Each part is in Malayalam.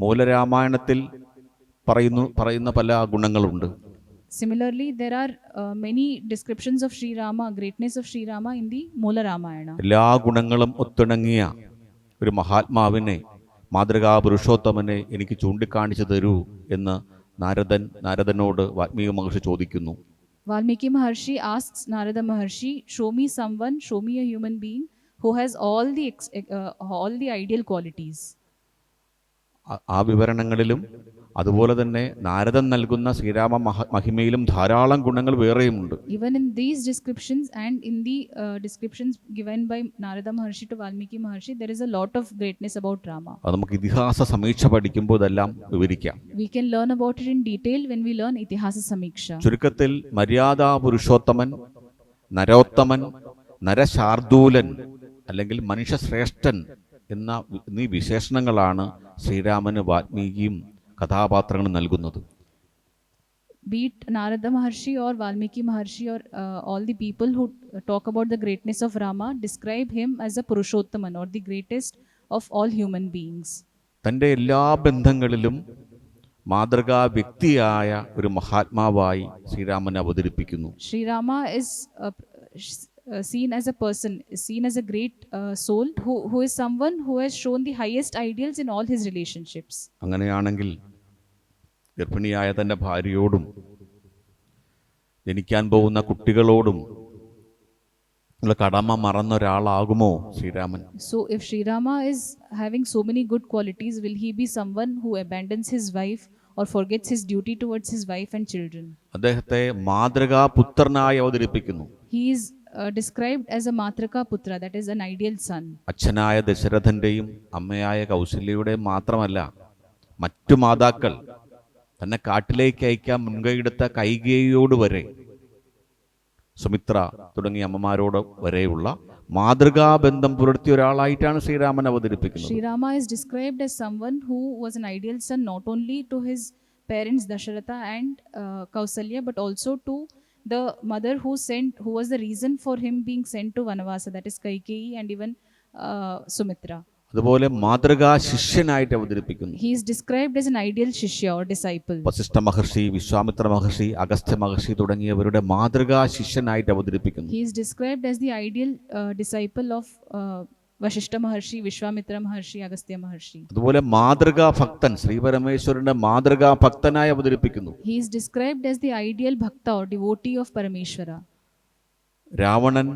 മൂലരാമായണത്തിൽ പറയുന്നു പറയുന്ന പല ഗുണങ്ങളുണ്ട് Similarly, there are uh, many descriptions of Sri Rama, greatness of Sri Rama in the Mula Ramayana. എല്ലാ ഗുണങ്ങളും ഒത്തിണങ്ങിയ ഒരു മഹാത്മാവിനെ മാതൃകാ പുരുഷോത്തമനെ എനിക്ക് ചൂണ്ടിക്കാണിച്ചു തരൂ എന്ന് നാരദൻ നാരദനോട് വാൽമീകി മഹർഷി ചോദിക്കുന്നു asks Narada Maharshi, "Show me someone, show me a human being who has all the ex- uh, all the ideal qualities." ആ വിവരണങ്ങളിലും അതുപോലെ തന്നെ നാരദൻ നൽകുന്ന ശ്രീരാമ മഹിമയിലും ധാരാളം ഗുണങ്ങൾ വേറെയുമുണ്ട്. Even in these descriptions and in the descriptions given by Narada Maharshi to Valmiki Maharshi there is a lot of greatness about Rama അത് നമുക്ക് ഇതിഹാസ സമീക്ഷ പഠിക്കുമ്പോൾ ഇതെല്ലാം വിവരിക്കാം. We can learn about it in detail when we learn Itihasa Samiksha. ചുരുക്കത്തിൽ മര്യാദ പുരുഷോത്തമൻ നരോത്തമൻ നരശാർദൂലൻ അല്ലെങ്കിൽ മനുഷ്യശ്രേഷ്ഠൻ എന്ന എന്നീ വിശേഷണങ്ങളാണ് ശ്രീരാമന് വാൽമീകിയും കഥാപാത്രങ്ങളും നൽകുന്നത്. Be it Narada Maharshi or Valmiki Maharshi or all the people who talk about the greatness of Rama describe him as a purushottaman or the greatest of all human beings തന്റെ എല്ലാ ബന്ധങ്ങളിലും മാതൃകാ വ്യക്തിയായ ഒരു മഹാത്മാവായി ശ്രീരാമനെ അവതരിപ്പിക്കുന്നു. Srirama is uh, sh- uh, seen as a person, is seen as a great uh, soul who, who is someone who has shown the highest ideals in all his relationships. അങ്ങനെയാണെങ്കിൽ ഗർഭിണിയായ തന്റെ ഭാര്യയോടും ജനിക്കാൻ പോകുന്ന കുട്ടികളോടും ഉള്ള കടമ മറന്ന ഒരാളാകുമോ Sreeraman So, if Sri Rama is having so many good qualities, will he be someone who abandons his wife or forgets his duty towards his wife and children? അദ്ദേഹത്തെ മാതൃകാ പുത്രനായി അവതരിപ്പിക്കുന്നു He is uh, described as a Matraka Putra, that is, an ideal son. അച്ഛനായ ദശരഥന്റെയും അമ്മയായ കൗസല്യയുടെയും മാത്രമല്ല മറ്റു മാതാക്കൾ തന്നെ കാട്ടിലേക്ക് അയക്കാൻ മുൻകൈയെടുത്ത കൈകേയിയോട് വരെ സുമിത്ര തുടങ്ങിയ അമ്മമാരോട് വരെയുള്ള മാതൃകാബന്ധം പുലർത്തിയ ഒരാളായിട്ടാണ് ശ്രീരാമൻ അവതരിപ്പിക്കുന്നത് Sri Rama is described as someone who was an ideal son not only to his parents Dasharatha and uh, Kausalya, but also to the mother who sent, who was the reason for him being sent to Vanavasa, that is Kaikeyi and even uh, Sumitra. അതുപോലെ മാതൃകാ ശിഷ്യനായിട്ട് അവതരിപ്പിക്കുന്നു He is described as an ideal Shishya or disciple. Vasishtha Maharshi Vishwamitra Maharshi Agastya Maharshi തുടങ്ങിയവരുടെ മാതൃകാ ശിഷ്യനായിട്ട് അവതരിപ്പിക്കുന്നു He is described as the ideal uh, disciple Maharshi uh, Maharshi Agastya Maharshi. അതുപോലെ മാതൃകാ ഭക്തൻ ശ്രീപരമേശ്വരന്റെ മാതൃകാ ഭക്തനായി അവതരിപ്പിക്കുന്നു He is described as the ideal bhakta or devotee of Parameshwara. Ravanan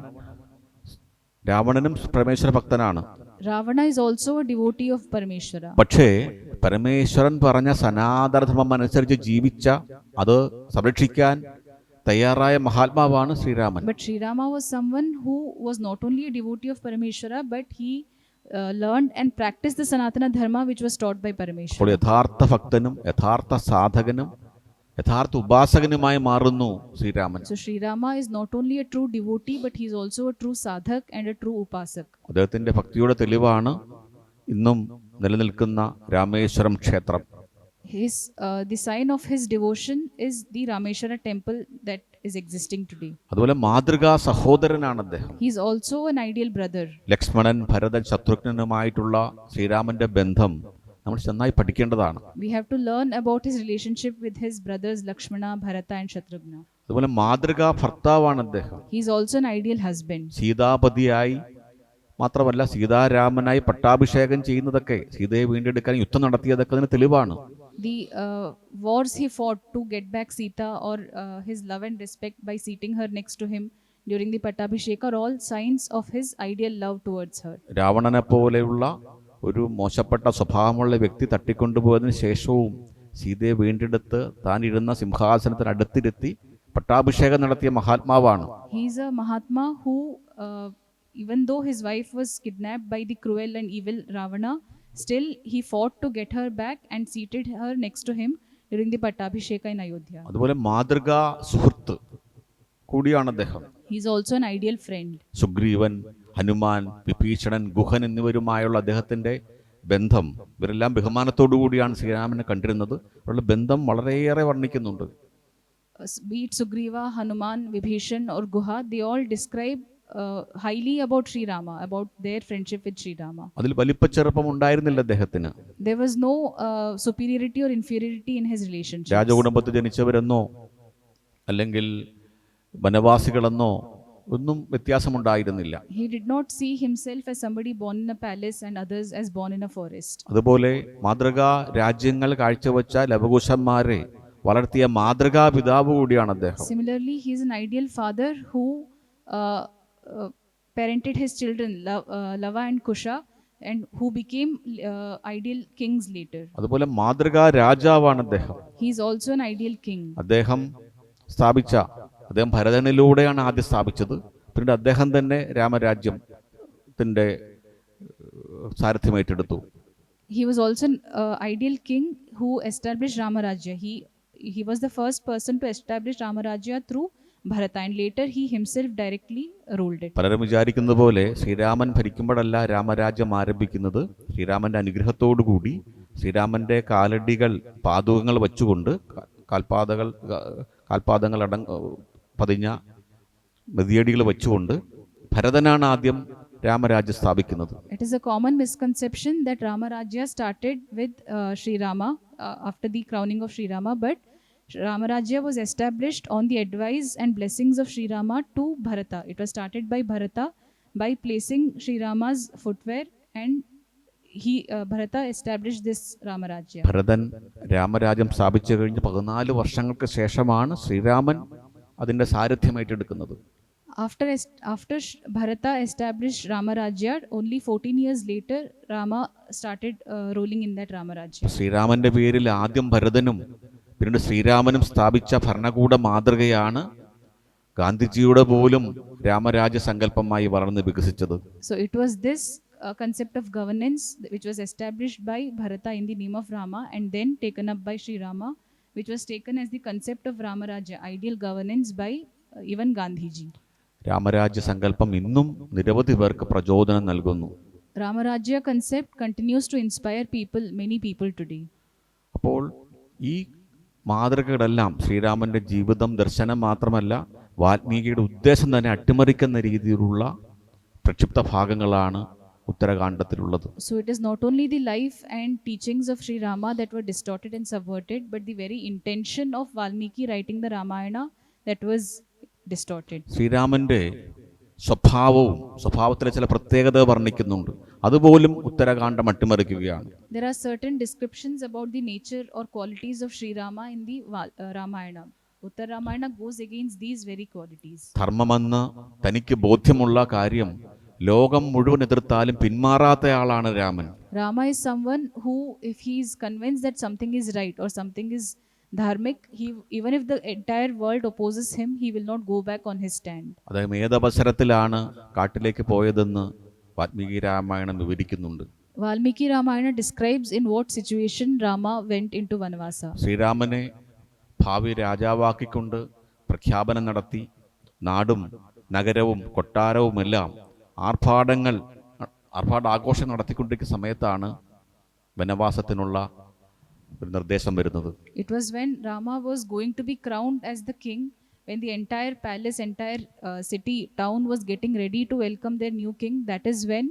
രാവണനും Parameshwara ഭക്തനാണ് Ravana is also a devotee of Parameshwara. പക്ഷേ പരമേശ്വരൻ പറഞ്ഞ സനാതനധർമ്മം അനുസരിച്ച് ജീവിച്ച അത് സംരക്ഷിക്കാൻ തയ്യാറായ മഹാത്മാവാണ് Sriraman. But Srirama was someone who was not only devotee of Parameshwara but he learned and practice the Sanatana Dharma which was taught by Parameshwaran അപ്പോൾ യഥാർത്ഥ ഭക്തനും യഥാർത്ഥ സാധകനും യഥാർത്ഥ ഉപാസകനുമായി മാറുന്നു Sriraman. So Srirama is not only a true devotee but he is also a true sadhak and a true upasak. അദ്ദേഹത്തിന്റെ ഭക്തിയുടെ തെളിവാണ് ഇന്നും നിലനിൽക്കുന്ന രാമേശ്വരം ക്ഷേത്രം. His uh, the sign of his devotion is the Rameshwara temple that is existing today. അതുപോലെ മാതൃകാ സഹോദരനാണ് അദ്ദേഹം He is also an ideal brother. Lakshmanan Bharathan ശത്രുഘ്നനുമായിട്ടുള്ള ശ്രീരാമന്റെ ബന്ധം നമ്മൾ നന്നായി പഠിക്കേണ്ടതാണ് We have to learn about his relationship with his brothers Lakshmana, Bharata, and Shatrughna. അതുപോലെ മാതൃകാ ഭർത്താവാണ് അദ്ദേഹം He is also an ideal husband. സീതാപതിയായി മാത്രമല്ല സീതാരാമനായി പട്ടാഭിഷേകം ചെയ്യുന്നതൊക്കെ സീതയെ വീണ്ടെടുക്കാൻ യുദ്ധം നടത്തിയതൊക്കെ അതിന് തെളിവാണ് The uh, wars he fought to get back Sita or uh, his love and respect by seating her next to him during the Pattabhishek are all signs of his ideal love towards her. രാവണനെ പോലെയുള്ള ഒരു മോശപ്പെട്ട സ്വഭാവമുള്ള വ്യക്തി തട്ടിക്കൊണ്ടുപോയതിനു ശേഷവും സീതയെ വീണ്ടെടുത്ത് താൻ ഇരുന്ന സിംഹാസനത്തിന് അടുത്തിരുത്തി പട്ടാഭിഷേകം നടത്തിയ മഹാത്മാവാണ് He is a Mahatma who, uh, even though his wife was kidnapped by the cruel and evil Ravana, still he fought to get her back and seated her next to him during the Pattabhisheka in Ayodhya. അതുപോലെ മാതൃകാ സുഹൃത്ത് കൂടിയാണ് അദ്ദേഹം He is also an ideal friend. Sugreevan Hanuman Vibhishanan Guhan എന്നിവരുമായുള്ള അദ്ദേഹത്തിന്റെ ബന്ധം ഇവരെല്ലാം ബഹുമാനത്തോടു കൂടിയാണ് ശ്രീരാമനെ കണ്ടിരുന്നത് അവരുടെ ബന്ധം വളരെയേറെ വർണിക്കുന്നുണ്ട് Uh, be it Sugriva, Hanuman, Vibhishan, or Guha, they all describe highly about Srirama about their friendship with Srirama അതിൽ വലിപ്പച്ചെറുപ്പം ഉണ്ടായിരുന്നില്ല അദ്ദേഹത്തിന്. There was no superiority or inferiority in his relationship രാജകുടുംബത്തിൽ ജനിച്ചവരെന്നോ അല്ലെങ്കിൽ വനവാസികളെന്നോ ഒന്നും വ്യത്യാസം ഉണ്ടായിരുന്നില്ല he did not see himself as somebody born in a palace and others as born in a forest അതുപോലെ മാതൃക രാജ്യങ്ങൾ കാഴ്ചവെച്ച ലവകുശന്മാരെ വളർത്തിയ മാതൃകാ പിതാവ് കൂടിയാണ് അദ്ദേഹം. Similarly he is an ideal father who parented his children, Lo- uh, Lava and Kusha, and who became uh, ideal kings later. അതുപോലെ മാതൃകാ രാജാവാണ് അദ്ദേഹം He is also an ideal king. അദ്ദേഹം സ്ഥാപിച്ച അദ്ദേഹം ഭരതനിലൂടെയാണ് ആദ്യം സ്ഥാപിച്ചത് പിന്നീട് അദ്ദേഹം തന്നെ രാമരാജ്യത്തിൻ്റെ സാരഥ്യം ഏറ്റെടുത്തു He was also an uh, ideal king who established Ramarajya. He he was the first person to establish Ramarajya through Bharata, and later he himself directly ruled it. പലരും വിചാരിക്കുന്നത് പോലെ ശ്രീരാമൻ ഭരിക്കുമ്പോഴല്ല രാമരാജ്യം ആരംഭിക്കുന്നത് ശ്രീരാമന്റെ അനുഗ്രഹത്തോടുകൂടി ശ്രീരാമന്റെ കാലടികൾ പാതുകങ്ങൾ വച്ചുകൊണ്ട് കാൽപാതകൾ കാൽപാതങ്ങൾ കാൽപാദങ്ങൾ അടങ് പതിഞ്ഞ മെതിയടികൾ വെച്ചുകൊണ്ട് ഭരതനാണ് ആദ്യം രാമരാജ്യം സ്ഥാപിക്കുന്നത് it is a common misconception that Ramarajya started with Srirama after the crowning of Srirama crowning Ramarajya was established on the advice and blessings of Sri Rama to Bharata. It was started by Bharata by placing Sri Rama's footwear and he uh, Bharata established this Ramarajya. Bharathan Ram Rajya സ്ഥാപിച്ചു കഴിഞ്ഞ് പതിനാല് വർഷങ്ങൾക്ക് ശേഷമാണ് ശ്രീരാമൻ അതിന്റെ സാരഥ്യം ഏറ്റെടുക്കുന്നത് Sh- Bharata established Ramarajya, only 14 years later, Rama started uh, ruling in that Ramarajya. ശ്രീരാമന്റെ പേരിൽ ആദ്യം ഭരതനും പിന്നീട് ശ്രീരാമനും സ്ഥാപിച്ച ഭരണകൂട മാതൃകയാണ് ഗാന്ധിജിയുടെ പോലും രാമരാജ്യ സങ്കല്പമായി വളർന്ന് വികസിച്ചത് so it was uh, concept of governance which was established by Bharata in the name of Rama and then taken up by Sri Rama, which was taken as the concept of Ramaraja, ideal governance by uh, even Gandhiji. Ram Rajya സങ്കല്പം ഇന്നും നിരവധി പേർക്ക് പ്രചോദനം നൽകുന്നു Ramarajya concept continues to inspire people many people today. അപ്പോൾ ഈ മാതൃകകളെല്ലാം ശ്രീരാമന്റെ ജീവിതം ദർശനം മാത്രമല്ല വാൽമീകിയുടെ ഉദ്ദേശം തന്നെ അട്ടിമറിക്കുന്ന രീതിയിലുള്ള പ്രക്ഷിപ്ത ഭാഗങ്ങളാണ് ഉത്തരകാണ്ഡത്തിലുള്ളത്. So it is not only the life and teachings of Srirama that were distorted and subverted but the very intention of Valmiki writing the Ramayana that was distorted ശ്രീരാമന്റെ സ്വഭാവവും സ്വഭാവത്തിലെ ചില പ്രത്യേകത വർണിക്കുന്നുണ്ട് അതുപോലും ഉത്തരകാണ്ഡം അട്ടിമറിക്കുകയാണ് There are certain descriptions about the nature or qualities of Sri Rama in the uh, Ramayana. Uttar Ramayana goes against these very qualities. ധർമ്മമെന്ന് തനിക്ക് ബോധ്യമുള്ള കാര്യം ലോകം മുഴുവൻ എതിർത്താലും പിന്മാറാത്തയാളാണ് Raman Rama is someone who, if he is convinced that something is right or something is dharmic, he even if the entire world opposes him he will not go back on his stand അദ്ദേഹം ഏതവസരത്തിലാണ് കാട്ടിലേക്ക് പോയതെന്ന് വാൽമീകി രാമായണം വിവരിക്കുന്നുണ്ട്. Valmiki Ramayanam describes in what situation Rama went into vanavasa ശ്രീരാമനെ ഭാവി രാജാവാക്കിക്കൊണ്ട് പ്രഖ്യാപനം നടത്തി. നാടും നഗരവും കൊട്ടാരവുമെല്ലാം ആർഭാടങ്ങൾ ആർഭാട ആഘോഷം നടത്തിക്കൊണ്ടിരിക്കുന്ന സമയത്താണ് വനവാസത്തിനുള്ള ഒരു നിർദ്ദേശം വരുന്നത് It was when Rama was going to be crowned as the king, when the entire palace, entire uh, city, town was getting ready to welcome their new king. That is when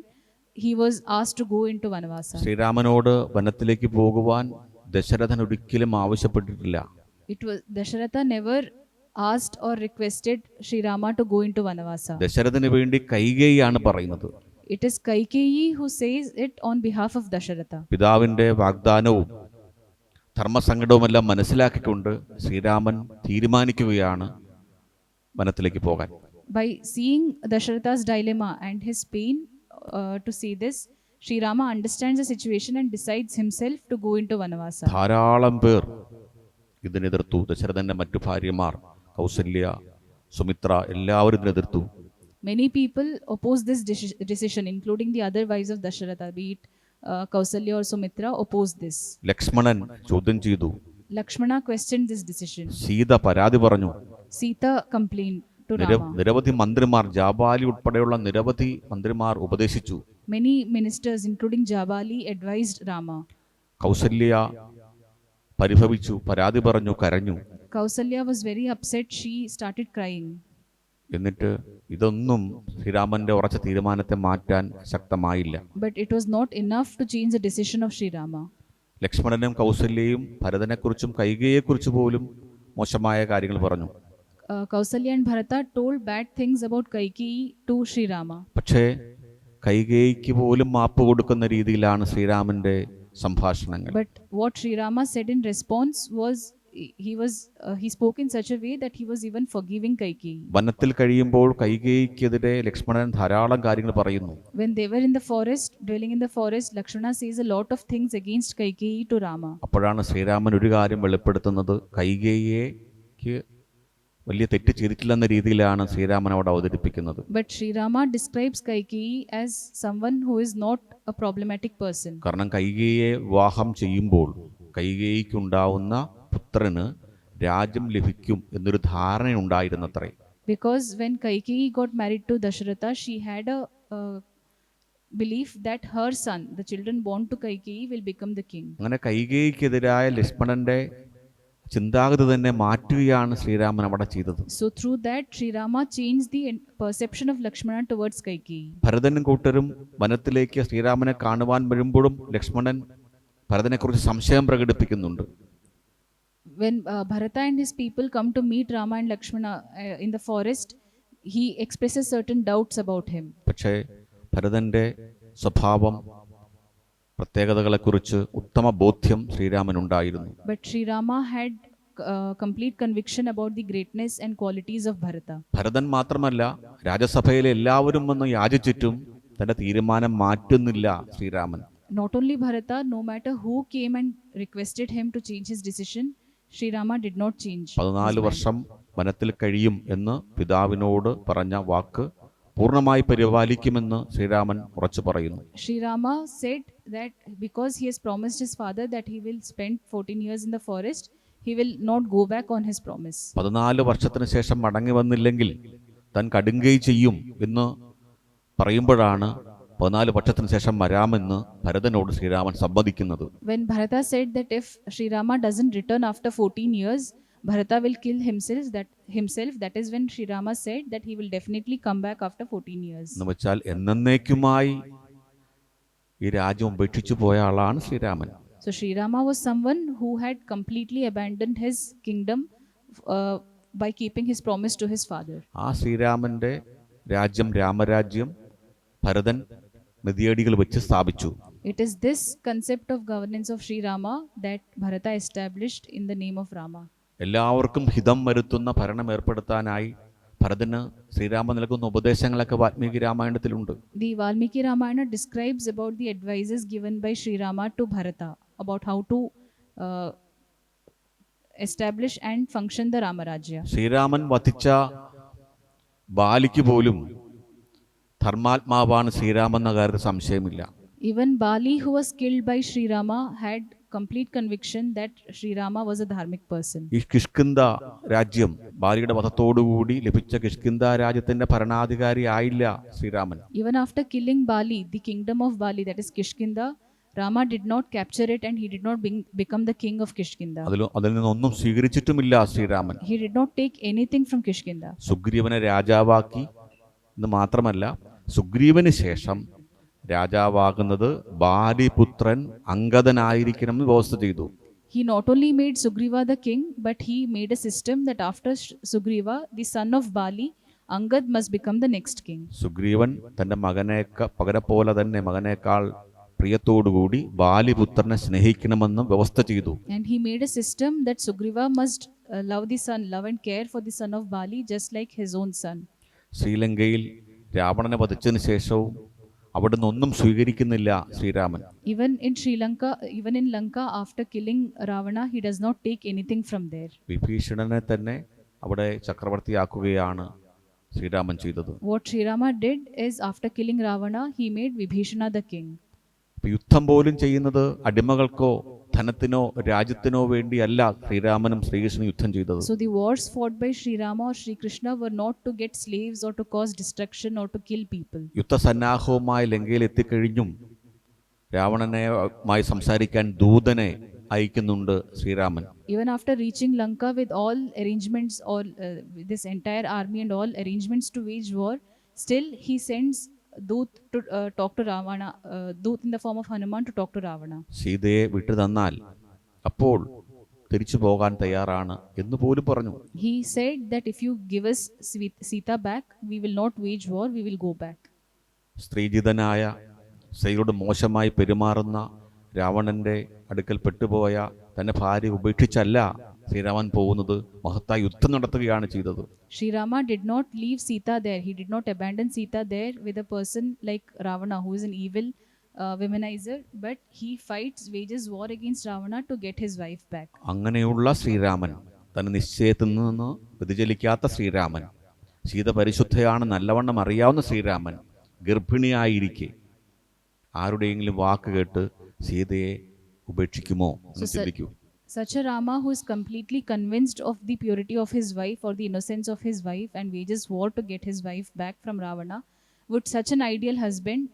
he was asked to go into Vanvasa. ശ്രീരാമനോട് വനത്തിലേക്ക് പോകുവാൻ ദശരഥൻ ഒരിക്കലും ആവശ്യപ്പെട്ടിട്ടില്ല It was Dasharatha never asked or requested Sri Rama to go into Vanvasa. Dasharathan വേണ്ടി കൈകേയാണ് പറയുന്നത് It is Kaikeyi who says it on behalf of Dasharatha. പിതാവിൻ്റെ വാഗ്ദാനവും ധർമ്മസങ്കടവുമെല്ലാം മനസ്സിലാക്കിക്കൊണ്ട് ശ്രീരാമൻ തീരുമാനിക്കുകയാണ് വനത്തിലേക്ക് പോകാൻ By seeing Dasharatha's dilemma and his pain uh, to see this, Sri Rama understands the situation and decides himself to go into Vanvasa. ധാരാളം പേർ ഇതിനെതിർത്തു ദശരഥന്റെ മറ്റു ഭാര്യമാർ കൗസല്യ സുമിത്ര എല്ലാവരും ഇതിനെതിർത്തു Many people oppose this decision, including the other wives of Dasharatha, be it കൗസല്യോ സുമിത്ര ഒപ്പോസ് ദിസ് ലക്ഷ്മണൻ ചോദ്യം ചെയ്തു. Lakshmana question this decision Sita പരാതി പറഞ്ഞു. സീത കംപ്ലെയിൻ നിരവധി മന്ത്രിമാർ ജാബാലി ഉൾപ്പെടെയുള്ള നിരവധി മന്ത്രിമാർ ഉപദേശിച്ചു. Many ministers including Jabali advised Rama Kausalya പരിഭവിച്ചു പരാതി പറഞ്ഞു കരഞ്ഞു. Kausalya was very upset she started crying എന്നിട്ട് ഇതൊന്നും ശ്രീരാമന്റെ ഉറച്ച തീരുമാനത്തെ മാറ്റാൻ ശക്തമായില്ല But it was not enough to change the decision of Sri Rama. ലക്ഷ്മണനും കൗസല്യയും ഭരതനെക്കുറിച്ചും കൈകയെക്കുറിച്ച് പോലും മോശമായ കാര്യങ്ങൾ പറഞ്ഞു Uh, Kausalya and Bharata told bad things about Kaikeyi to Sri Rama. പക്ഷേ കൈകേയിക്ക് പോലും മാപ്പ് കൊടുക്കുന്ന രീതിയിലാണ് ശ്രീരാമന്റെ സംഭാഷണങ്ങൾ But what Sri Rama said in response was he was uh, he spoke in such a way that he was even forgiving Kaikeyi. വനത്തിൽ കഴിയുമ്പോൾ കൈകേയിക്കെതിരെ ലക്ഷ്മണൻ ധാരാളം കാര്യങ്ങൾ പറയുന്നു When they were in the forest, dwelling in the forest, Lakshmana says a lot of things against Kaikeyi to Rama. അപ്പോഴാണ് ശ്രീരാമൻ ഒരു കാര്യം വെളിപ്പെടുത്തുന്നത് കൈകേയിക്ക് വലിയ തെറ്റ് ചെയ്തിട്ടില്ലെന്ന രീതിയിലാണ് ശ്രീരാമൻ അവിടെ അവതരിപ്പിക്കുന്നത് But Sri Rama describes Kaikeyi as someone who is not a problematic person. കാരണം കൈകേയെ വിവാഹം ചെയ്യുമ്പോൾ കൈകേയിക്കുണ്ടാവുന്ന പുത്രന് രാജ്യം ലഭിക്കും എന്നൊരു ധാരണയുണ്ടായിരുന്നത്രേ because when Kaikeyi got married to Dasharatha, she had a uh, belief that her son, the children born to Kaikeyi, will become the king. അങ്ങനെ കൈകേയിക്കെതിരായ ലക്ഷ്മണന്റെ ചിന്താഗതി തന്നെ മാറ്റുകയാണ് ശ്രീരാമൻ അവിടെ ചെയ്തത് So through that, Sri Rama changed the en- perception of Lakshmana towards Kaikeyi. ഭരതനും കൂട്ടരും വനത്തിലേക്ക് ശ്രീരാമനെ കാണുവാൻ വരുമ്പോഴും ലക്ഷ്മണൻ ഭരതനെക്കുറിച്ച് സംശയം പ്രകടിപ്പിക്കുന്നുണ്ട് When uh, Bharata and his people come to meet Rama and Lakshmana uh, in the forest, he expresses certain doubts about him. പക്ഷേ ഭരതന്റെ സ്വഭാവം പ്രത്യേകതകളെക്കുറിച്ച് ഉത്തമ ബോധ്യം ശ്രീരാമനുണ്ടായിരുന്നു But Sri Rama had uh, complete conviction about the greatness and qualities of Bharata. Bharathan മാത്രമല്ല രാജ്യസഭയിലെ എല്ലാവരും വന്ന് യാചിച്ചിട്ടും തന്റെ തീരുമാനം മാറ്റുന്നില്ല Sreeraman Not only Bharata, no matter who came and requested him to change his decision, Did not change. his പതിനാല്. വർഷം വനത്തിൽ കഴിയും എന്ന് പിതാവിനോട് പറഞ്ഞ വാക്ക് പൂർണമായി പരിപാലിക്കുമെന്ന് ശ്രീരാമൻ ഉറച്ചു പറയുന്നു Sreerama said that because he has promised his father that he will spend 14 years in the forest, he will not go back on his promise. പതിനാല് വർഷത്തിന് ശേഷം മടങ്ങി വന്നില്ലെങ്കിൽ താൻ കടുങ്കൈ ചെയ്യും എന്ന് പറയുമ്പോഴാണ് പതിനാല് വർഷത്തിന് ശേഷം വരാമെന്ന് ഭരതനോട് Sreeraman സമ്മതിക്കുന്നത് When Bharata said that if Sri Rama doesn't return after 14 years, Bharata will kill himself. That himself. That is when Sri Rama said that he will definitely come back after 14 years. എന്ന് വെച്ചാൽ എന്നേക്കുമായി ഈ രാജ്യം ഉപേക്ഷിച്ചു പോയ ആളാണ് Sreeraman So Sri Rama was someone who had completely abandoned his kingdom uh, by keeping his promise to his father. ആ ശ്രീരാമന്റെ രാജ്യം രാമരാജ്യം ഭരതൻ നദിയടികൾ വെച്ച് സ്ഥാപിച്ചു. It is this concept of governance of Srirama that Bharata established in the name of Rama എല്ലാവർക്കും ഹിതം വരുത്തുന്ന ഭരണം ഏർപ്പെടുത്താനായി ഭരതന് ശ്രീരാമ നൽകുന്ന ഉപദേശങ്ങളൊക്കെ Valmiki രാമായണത്തിലുണ്ട്. The Valmiki Ramayana describes about the advises given by Srirama to Bharata about how to establish and function the Ramarajya Sriraman വധിച്ച ബാലിക്ക് പോലും ധർമാത്മാവാണ് ശ്രീരാമൻ എന്ന കാര്യത്തിൽ സംശയമില്ല who was killed by Sri Rama, had complete conviction that Sri Rama was a dharmic person. ഈ കിഷ്കിന്ദ രാജ്യം ബാലിയുടെ വധത്തോടുകൂടി ലഭിച്ച കിഷ്കിന്ദ രാജ്യത്തിന്റെ ഭരണാധികാരി ആയില്ല Sreeraman after killing Bali, the kingdom of Bali, that is Kishkinda, Rama did not capture it and he did not bing- become the king of Kishkinda. അതിൽ അതിൽ നിന്നൊന്നും സ്വീകരിച്ചിട്ടുമില്ല Sreeraman He did not take anything from Kishkinda. സുഗ്രീവനെ രാജാവാക്കി എന്ന് മാത്രമല്ല സുഗ്രീവന് ശേഷം രാജാവാകുന്നത് ബാലിപുത്രൻ അങ്കദനായിരിക്കണം എന്ന് വ്യവസ്ഥ ചെയ്തു He not only made Sugriva the king, but he made a system that after Sugriva, the son of Bali, Angad must become the next king. Sugreevan തന്റെ മകനേക്ക പകരെ പോലെ തന്നെ മകനേക്കാൾ പ്രിയത്തോടുകൂടി ബാലിപുത്രനെ സ്നേഹിക്കണമെന്ന് വ്യവസ്ഥ ചെയ്തു And he made a system that Sugriva must uh, love the son, love and care for the son of Bali, just like his own son. ശ്രീലങ്കയിൽ രാവണനെ വധിച്ചതിന് ശേഷവും ഒന്നും സ്വീകരിക്കുന്നില്ല Sreeraman. Even in Sri Lanka even in Lanka after killing Ravana he does not take anything from there വിഭീഷണനെ തന്നെ അവിടെ ചക്രവർത്തി ആക്കുകയാണ് ശ്രീരാമൻ ചെയ്തത്. What Srirama did is after killing Ravana he made Vibhishana the king യുദ്ധം പോലും ചെയ്യുന്നത് അടിമകൾക്കോ ധനത്തിനോ രാജ്യത്തിനോ വേണ്ടിയല്ല ശ്രീരാമനും ശ്രീകൃഷ്ണനും യുദ്ധം ചെയ്തത് So the wars fought by Sri Rama or Sri Krishna were not to get slaves or to cause destruction or to kill people. യുദ്ധസന്നാഹവുമായി ലങ്കയിൽ എത്തിക്കഴിഞ്ഞും രാവണനെ മായി സംസാരിക്കാൻ ദൂതനെ അയക്കുന്നുണ്ട് Sriraman Even after reaching Lanka with all arrangements, all uh, with this entire army and all arrangements to wage war, still he sends doot to talk to Ravana doot in the form of Hanuman to talk to Ravana സീതയെ വിട്ടു തന്നാൽ അപ്പോൾ തിരിച്ചു പോകാൻ തയ്യാറാണ് എന്ന് പോലും പറഞ്ഞു. He said that if you give us Sita back we will not wage war we will go back സ്ത്രീജിതനായ സീതയോട് മോശമായി പെരുമാറുന്ന രാവണന്റെ അടുക്കൽ പെട്ടുപോയ തന്റെ ഭാര്യ ഉപേക്ഷിച്ചല്ല. ശ്രീരാമൻ പോകുന്നത് മഹത്തായ യുദ്ധം നടത്തുകയാണ് ചെയ്തത്. Srirama did not leave Sita he did not abandon Sita with a person like Ravana who is an evil womanizer but he fights wages war against Ravana to get his wife back അങ്ങനെയുള്ള ശ്രീരാമൻ തന്നെ നിശ്ചയത്തിൽ നിന്ന് വ്യതിചലിക്കാത്ത ശ്രീരാമൻ സീത പരിശുദ്ധയാണ് നല്ലവണ്ണം അറിയാവുന്ന ശ്രീരാമൻ ഗർഭിണിയായിരിക്കെ. ആരുടെയെങ്കിലും വാക്ക് കേട്ട് സീതയെ ഉപേക്ഷിക്കുമോ എന്ന് ചിന്തിക്കൂ. Such a Rama who is completely convinced of the purity of his wife or the innocence of his wife and wages war to get his wife back from Ravana, would such an ideal husband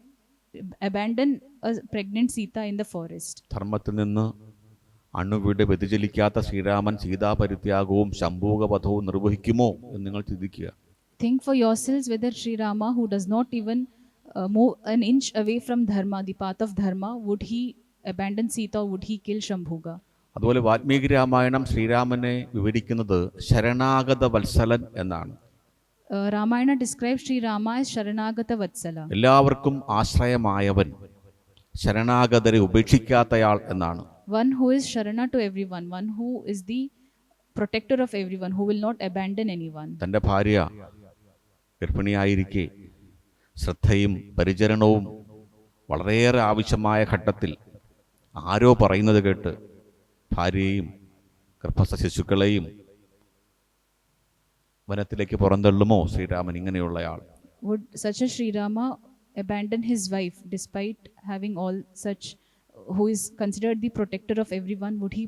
abandon a pregnant Sita in the forest? ധർമ്മത്തിൽ നിന്ന് അണുവിടെ വ്യതിചലിക്കാത്ത ശ്രീരാമൻ സീതാപരിത്യാഗവും ശംഭൂകപഥവും നിർവഹിക്കുമോ എന്ന് നിങ്ങൾ ചിന്തിക്കുക Think for yourselves whether Sri Rama, who does not even uh, move an inch away from Dharma, the path of Dharma, would he abandon Sita or would he kill Shambhuga? അതുപോലെ വാൽമീകി രാമായണം ശ്രീരാമനെ വിവരിക്കുന്നത് ശരണാഗത വത്സലൻ എന്നാണ് രാമായണ ഡിസ്ക്രൈബ് ശ്രീരാമ ശരണാഗത Vatsala. എല്ലാവർക്കും ആശ്രയമായവൻ ശരണാഗതരെ ഉപേക്ഷിക്കാത്തയാൾ എന്നാണ്. One who is sharana to everyone one who is the protector of everyone who will not abandon anyone തന്റെ ഭാര്യ ഗർഭിണിയായിരിക്കെ ശ്രദ്ധയും പരിചരണവും വളരെയേറെ ആവശ്യമായ ഘട്ടത്തിൽ ആരോ പറയുന്നത് കേട്ട് ഭാര്യയെയും ഗർഭസ്ഥ ശിശുക്കളെയും വനത്തിലേക്ക് പുറന്തള്ളുമോ Sreeraman ഇങ്ങനെയുള്ളയാൾ Would such a Sri Rama abandon his wife despite having all such, who is considered the protector of everyone? Would he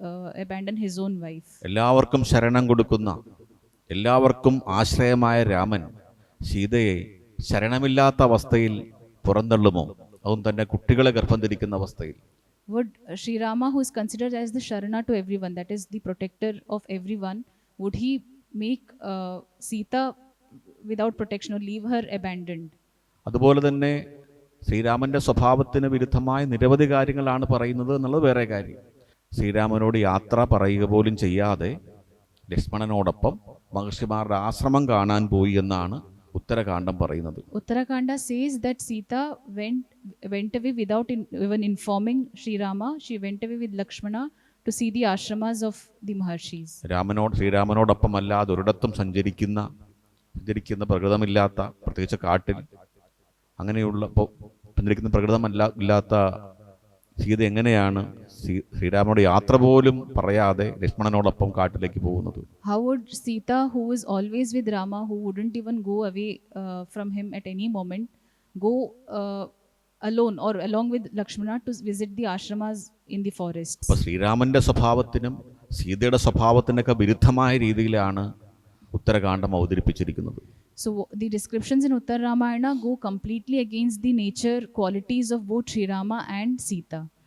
uh, abandon his own wife? എല്ലാവർക്കും ശരണം കൊടുക്കുന്ന എല്ലാവർക്കും ആശ്രയമായ രാമൻ സീതയെ ശരണമില്ലാത്ത അവസ്ഥയിൽ പുറന്തള്ളുമോ അതും തന്നെ കുട്ടികളെ ഗർഭം ധരിക്കുന്ന അവസ്ഥയിൽ Would uh, Sri Rama, who is considered as the Sharana to everyone, that is the protector of everyone, would he make uh, Sita without protection or leave her abandoned? അതുപോലെ തന്നെ ശ്രീരാമന്റെ സ്വഭാവത്തിന് വിരുദ്ധമായ നിരവധി കാര്യങ്ങളാണ് പറയുന്നത് എന്നുള്ളത് വേറെ കാര്യം ശ്രീരാമനോട് യാത്ര പറയുക പോലും ചെയ്യാതെ ലക്ഷ്മണനോടൊപ്പം മഹർഷിമാരുടെ ആശ്രമം കാണാൻ പോയി എന്നാണ് ഉത്തരകാന്ഡം പറയുന്നത്. Uttarakanda says that Sita went we without even informing Srirama. She went we with Lakshmana to see the ashramas of the maharshis രാമനോട് ശ്രീരാമനോടൊപ്പം അല്ലാതെ ഒരിടത്തും സഞ്ചരിക്കുന്ന സഞ്ചരിക്കുന്ന പ്രകൃതമില്ലാത്ത പ്രത്യേകിച്ച് കാട്ടിൽ അങ്ങനെയുള്ള സഞ്ചരിക്കുന്ന പ്രകൃതമല്ല ഇല്ലാത്ത സീത എങ്ങനെയാണ് ശ്രീരാമനോട് യാത്ര പോലും പറയാതെ ലക്ഷ്മണനോടൊപ്പം കാട്ടിലേക്ക് പോകുന്നത്? How would Sita who is always with Rama who wouldn't even go away from him at any moment go alone or along with Lakshmana to visit the ashramas in the forest അപ്പോൾ ശ്രീരാമന്റെ സ്വഭാവത്തിനും സീതയുടെ സ്വഭാവത്തിനൊക്കെ വിരുദ്ധമായ രീതിയിലാണ് ഉത്തരകാന്ഡം അവതരിപ്പിച്ചിരിക്കുന്നത്. So the descriptions in Uttar Ramayana go completely against the nature qualities of both Sri Rama and Sita.